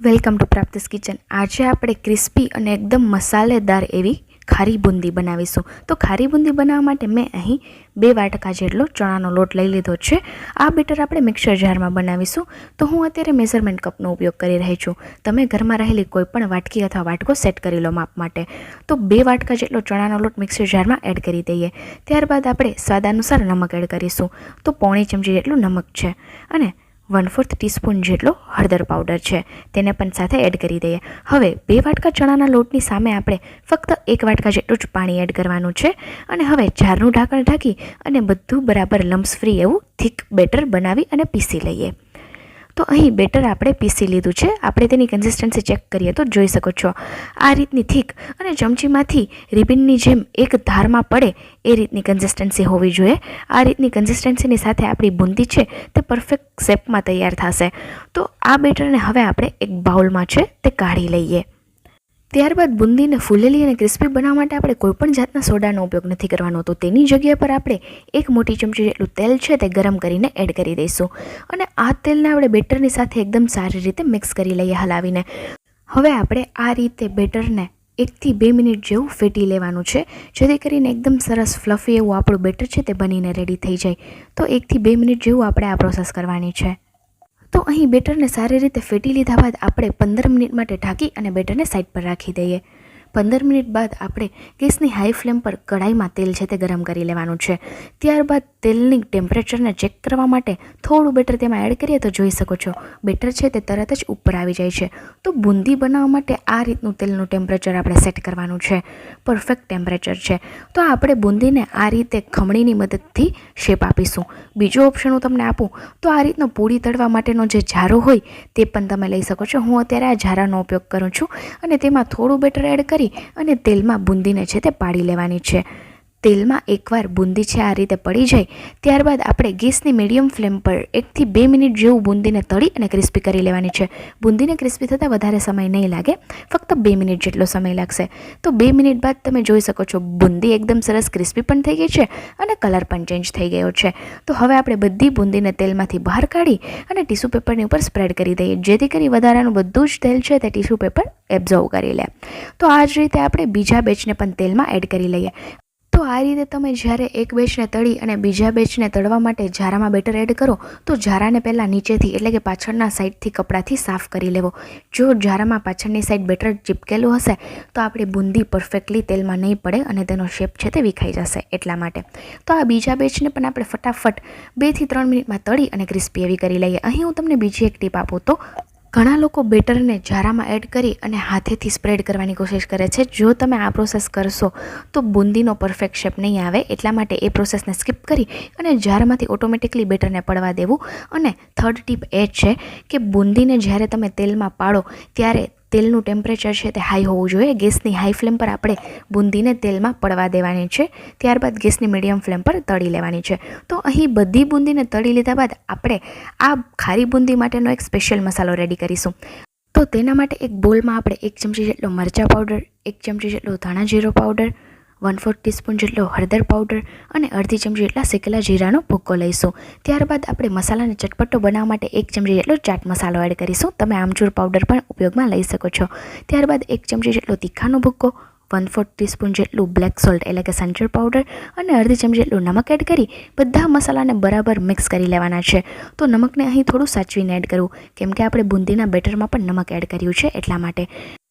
Welcome to પ્રાપ્તિસ kitchen. આજે આપણે crispy અને એકદમ મસાલેદાર એવી ખારી બુંદી બનાવીશું. તો ખારી બુંદી બનાવવા માટે મેં અહીં બે વાટકા જેટલો ચણાનો લોટ લઈ લીધો છે. આ બેટર આપણે મિક્સર જારમાં બનાવીશું. તો હું અત્યારે મેઝરમેન્ટ કપનો ઉપયોગ કરી રહી છું. તમે ઘરમાં રહેલી કોઈપણ વાટકી અથવા વાટકો સેટ કરી લો માપ માટે. તો બે વાટકા જેટલો ચણાનો લોટ મિક્સર જારમાં એડ કરી દઈએ. ત્યારબાદ આપણે સ્વાદ અનુસાર નમક એડ કરીશું. તો પોણી ચમચી જેટલું નમક છે. અને વન ફોર્થ ટીસ્પૂન જેટલો હળદર પાવડર છે. તેને પણ સાથે એડ કરી દઈએ. હવે બે વાટકા ચણાના લોટની સામે આપણે ફક્ત એક વાટકા જેટલું જ પાણી એડ કરવાનું છે અને હવે જારનું ઢાંકણ ઢાંકી અને બધું બરાબર લમ્સ ફ્રી એવું થીક બેટર બનાવી અને પીસી લઈએ. તો અહીં બેટર આપણે પીસી લીધું છે. આપણે તેની કન્સિસ્ટન્સી ચેક કરીએ તો જોઈ શકો છો. આ રીતની થીક અને ચમચીમાંથી રિબિનની જેમ એક ધારમાં પડે એ રીતની કન્સિસ્ટન્સી હોવી જોઈએ. આ રીતની કન્સિસ્ટન્સીની સાથે આપણી બુંદી છે તે પરફેક્ટ શેપમાં તૈયાર થશે. તો આ બેટરને હવે આપણે એક બાઉલમાં છે તે કાઢી લઈએ. ત્યારબાદ બુંદીને ફૂલેલી અને ક્રિસ્પી બનાવવા માટે આપણે કોઈપણ જાતના સોડાનો ઉપયોગ નથી કરવાનો. તો તેની જગ્યા પર આપણે એક મોટી ચમચી જેટલું તેલ છે તે ગરમ કરીને એડ કરી દઈશું. અને આ તેલને આપણે બેટરની સાથે એકદમ સારી રીતે મિક્સ કરી લઈએ હલાવીને. હવે આપણે આ રીતે બેટરને એકથી બે મિનિટ જેવું ફેટી લેવાનું છે, જેથી કરીને એકદમ સરસ ફ્લફી એવું આપણું બેટર છે તે બનીને રેડી થઈ જાય. તો એકથી બે મિનિટ જેવું આપણે આ પ્રોસેસ કરવાની છે. તો અહીં બેટરને સારી રીતે ફેટી લીધા બાદ આપણે પંદર મિનિટ માટે ઢાંકી અને બેટરને સાઈડ પર રાખી દઈએ. પંદર મિનિટ બાદ આપણે ગેસની હાઈ ફ્લેમ પર કઢાઈમાં તેલ છે તે ગરમ કરી લેવાનું છે. ત્યારબાદ તેલની ટેમ્પરેચરને ચેક કરવા માટે થોડું બેટર તેમાં એડ કરીએ તો જોઈ શકો છો. બેટર છે તે તરત જ ઉપર આવી જાય છે. તો બુંદી બનાવવા માટે આ રીતનું તેલનું ટેમ્પરેચર આપણે સેટ કરવાનું છે. પરફેક્ટ ટેમ્પરેચર છે. તો આપણે બુંદીને આ રીતે ખમણીની મદદથી શેપ આપીશું. બીજો ઓપ્શન હું તમને આપું, તો આ રીતનો પૂરી તળવા માટેનો જે જારો હોય તે પણ તમે લઈ શકો છો. હું અત્યારે આ જારાનો ઉપયોગ કરું છું અને તેમાં થોડું બેટર એડ કરી અને તેલમાં બુંદીને છે તે પાડી લેવાની છે. તેલમાં એકવાર બુંદી છે, આ રીતે પડી જાય, ત્યારબાદ આપણે ગેસની મીડિયમ ફ્લેમ પર એકથી બે મિનિટ જેવું બુંદીને તળી અને ક્રિસ્પી કરી લેવાની છે. બુંદીને ક્રિસ્પી થતાં વધારે સમય નહીં લાગે, ફક્ત બે મિનિટ જેટલો સમય લાગશે. તો બે મિનિટ બાદ તમે જોઈ શકો છો, બુંદી એકદમ સરસ ક્રિસ્પી પણ થઈ ગઈ છે અને કલર પણ ચેન્જ થઈ ગયો છે. તો હવે આપણે બધી બુંદીને તેલમાંથી બહાર કાઢી અને ટીશ્યુ પેપરની ઉપર સ્પ્રેડ કરી દઈએ, જેથી કરી વધારાનું બધું જ તેલ છે તે ટીશ્યુ પેપર એબ્ઝર્વ કરી લે. તો આ જ રીતે આપણે બીજા બેચને પણ તેલમાં એડ કરી લઈએ. તો આ રીતે તમે જ્યારે એક બેચને તળી અને બીજા બેચને તળવા માટે ઝારામાં બેટર એડ કરો, તો ઝારાને પહેલાં નીચેથી એટલે કે પાછળના સાઈડથી કપડાથી સાફ કરી લેવો. જો ઝારામાં પાછળની સાઈડ બેટર ચીપકેલું હશે, તો આપણી બુંદી પરફેક્ટલી તેલમાં નહીં પડે અને તેનો શેપ છે તે વિખાઈ જશે એટલા માટે. તો આ બીજા બેચને પણ આપણે ફટાફટ બેથી ત્રણ મિનિટમાં તળી અને ક્રિસ્પી એવી કરી લઈએ. અહીં હું તમને બીજી એક ટીપ આપું તો ઘણા લોકો બેટરને જારામાં એડ કરી અને હાથેથી સ્પ્રેડ કરવાની કોશિશ કરે છે. જો તમે આ પ્રોસેસ કરશો, તો બુંદીનો પરફેક્ટ શેપ નહીં આવે. એટલા માટે એ પ્રોસેસને સ્કીપ કરી અને જારમાંથી ઓટોમેટિકલી બેટરને પડવા દેવું. અને થર્ડ ટીપ એ છે કે બુંદીને જ્યારે તમે તેલમાં પાડો, ત્યારે તેલનું ટેમ્પરેચર છે તે હાઈ હોવું જોઈએ. ગેસની હાઈ ફ્લેમ પર આપણે બુંદીને તેલમાં પડવા દેવાની છે. ત્યારબાદ ગેસની મીડિયમ ફ્લેમ પર તળી લેવાની છે. તો અહીં બધી બુંદીને તળી લીધા બાદ આપણે આ ખારી બુંદી માટેનો એક સ્પેશિયલ મસાલો રેડી કરીશું. તો તેના માટે એક બોલમાં આપણે એક ચમચી જેટલો મરચાં પાવડર એક ચમચી જેટલો ધાણા જીરો પાવડર વન ફોર્થ ટીસ્પૂન જેટલો હળદર પાવડર અને અડધી ચમચી જેટલા શેકેલા જીરાનો ભૂક્કો લઈશું. ત્યારબાદ આપણે મસાલાને ચટપટો બનાવવા માટે એક ચમચી જેટલો ચાટ મસાલો એડ કરીશું. તમે આમચૂર પાવડર પણ ઉપયોગમાં લઈ શકો છો. ત્યારબાદ એક ચમચી જેટલો તીખાનો ભૂક્કો વન ફોર્થ ટીસ્પૂન જેટલું બ્લેક સોલ્ટ એટલે કે સંચર પાવડર અને અડધી ચમચી જેટલું નમક એડ કરી બધા મસાલાને બરાબર મિક્સ કરી લેવાના છે. તો નમકને અહીં થોડું સાચવીને એડ કરવું કેમ કે આપણે બુંદીના બેટરમાં પણ નમક એડ કર્યું છે એટલા માટે.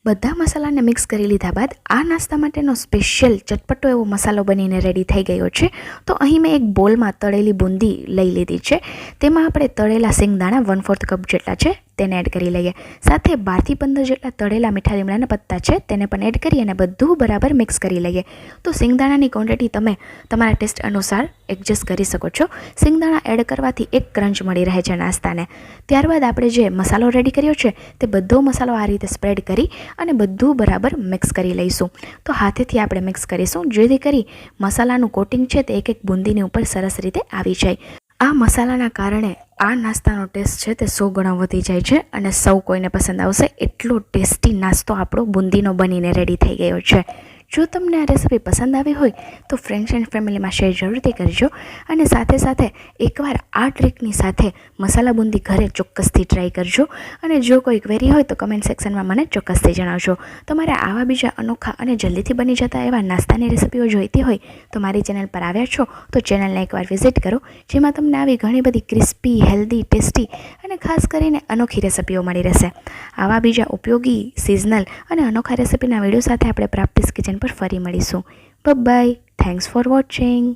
બધા મસાલાને મિક્સ કરી લીધા બાદ આ નાસ્તા માટેનો સ્પેશિયલ ચટપટો એવો મસાલો બનીને રેડી થઈ ગયો છે. તો અહીં મેં એક બોલમાં તળેલી બુંદી લઈ લીધી છે. તેમાં આપણે તળેલા સિંગદાણા વન ફોર્થ કપ જેટલા છે, તેને એડ કરી લઈએ. સાથે બારથી પંદર જેટલા તળેલા મીઠા લીમડાના પત્તા છે, તેને પણ એડ કરી અને બધું બરાબર મિક્સ કરી લઈએ. તો સિંગદાણાની ક્વોન્ટિટી તમે તમારા ટેસ્ટ અનુસાર એડજસ્ટ કરી શકો છો. સિંગદાણા એડ કરવાથી એક ક્રંચ મળી રહે છે નાસ્તાને. ત્યારબાદ આપણે જે મસાલો રેડી કર્યો છે, તે બધો મસાલો આ રીતે સ્પ્રેડ કરી અને બધું બરાબર મિક્સ કરી લઈશું. તો હાથેથી આપણે મિક્સ કરીશું, જેથી કરી મસાલાનું કોટિંગ છે તે એક એક બુંદીની ઉપર સરસ રીતે આવી જાય. આ મસાલાના કારણે આ નાસ્તાનો ટેસ્ટ છે તે સો ગણો વધી જાય છે અને સૌ કોઈને પસંદ આવશે. એટલો ટેસ્ટી નાસ્તો આપણો બુંદીનો બનીને રેડી થઈ ગયો છે. જો તમને આ રેસીપી પસંદ આવી હોય, તો ફ્રેન્ડ્સ એન્ડ ફેમિલીમાં શેર જરૂરથી કરજો અને સાથે સાથે એકવાર આ ટ્રીકની સાથે મસાલા બુંદી ઘરે ચોક્કસથી ટ્રાય કરજો અને જો કોઈ ક્વેરી હોય, તો કમેન્ટ સેક્શનમાં મને ચોક્કસથી જણાવજો. તમારે આવા બીજા અનોખા અને જલ્દીથી બની જતા એવા નાસ્તાની રેસિપીઓ જોઈતી હોય, તો મારી ચેનલ પર આવ્યા છો, તો ચેનલને એકવાર વિઝિટ કરો, જેમાં તમને આવી ઘણી બધી ક્રિસ્પી હેલ્ધી ટેસ્ટી અને ખાસ કરીને અનોખી રેસિપીઓ મળી રહેશે. આવા બીજા ઉપયોગી સિઝનલ અને અનોખા રેસિપીના વીડિયો સાથે આપણે પ્રાપ્તિસ કિચન પર ફરી મળીશું. By thanks for watching